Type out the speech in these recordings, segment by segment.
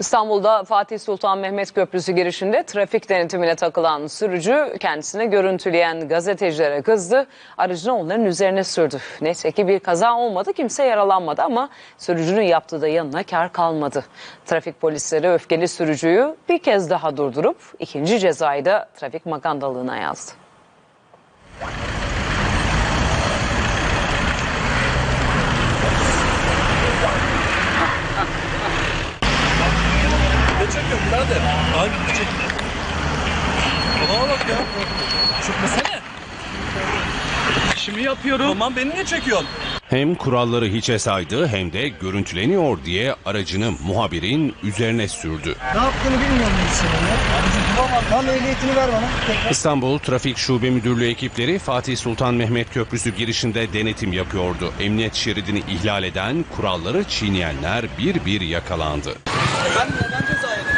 İstanbul'da Fatih Sultan Mehmet Köprüsü girişinde trafik denetimine takılan sürücü kendisini görüntüleyen gazetecilere kızdı. Aracını onların üzerine sürdü. Neyse ki bir kaza olmadı kimse yaralanmadı ama sürücünün yaptığı da yanına kar kalmadı. Trafik polisleri öfkeli sürücüyü bir kez daha durdurup ikinci cezayı da trafik magandalığına yazdı. Ne birader? Abi çek. Bana bak ya. Çekmesene. İşimi yapıyorum. Tamam beni niye çekiyorsun? Hem kuralları hiçe saydı hem de görüntüleniyor diye aracını muhabirin üzerine sürdü. Ne yaptığını bilmiyorum ben ya. Tam ehliyetini ver bana. Tekrar. İstanbul Trafik Şube Müdürlüğü ekipleri Fatih Sultan Mehmet Köprüsü girişinde denetim yapıyordu. Emniyet şeridini ihlal eden, kuralları çiğneyenler bir bir yakalandı. Ben neden ceza yedim?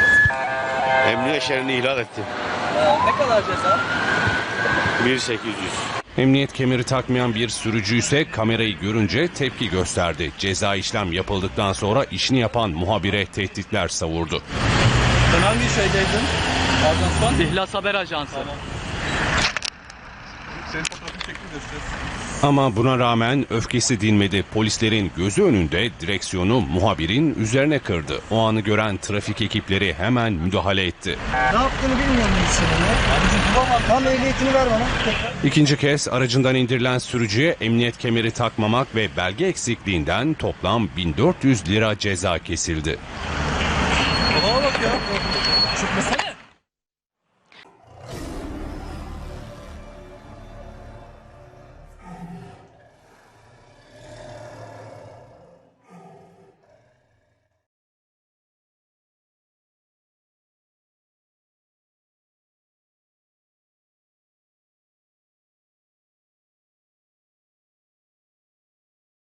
Emniyet şerini ihlal etti. Ne kadar ceza? 1800. Emniyet kemeri takmayan bir sürücü ise kamerayı görünce tepki gösterdi. Ceza işlem yapıldıktan sonra işini yapan muhabire tehditler savurdu. Sen hangi şeydeydin? Ajansman? İhlas Haber Ajansı. Senin çektim gösteririz. Ama buna rağmen öfkesi dinmedi. Polislerin gözü önünde direksiyonu muhabirin üzerine kırdı. O anı gören trafik ekipleri hemen müdahale etti. Ne yaptığını bilmiyorum ben. Tam ehliyetini ver bana. İkinci kez aracından indirilen sürücüye emniyet kemeri takmamak ve belge eksikliğinden toplam 1400 lira ceza kesildi. Bana bak ya. Çekmesene.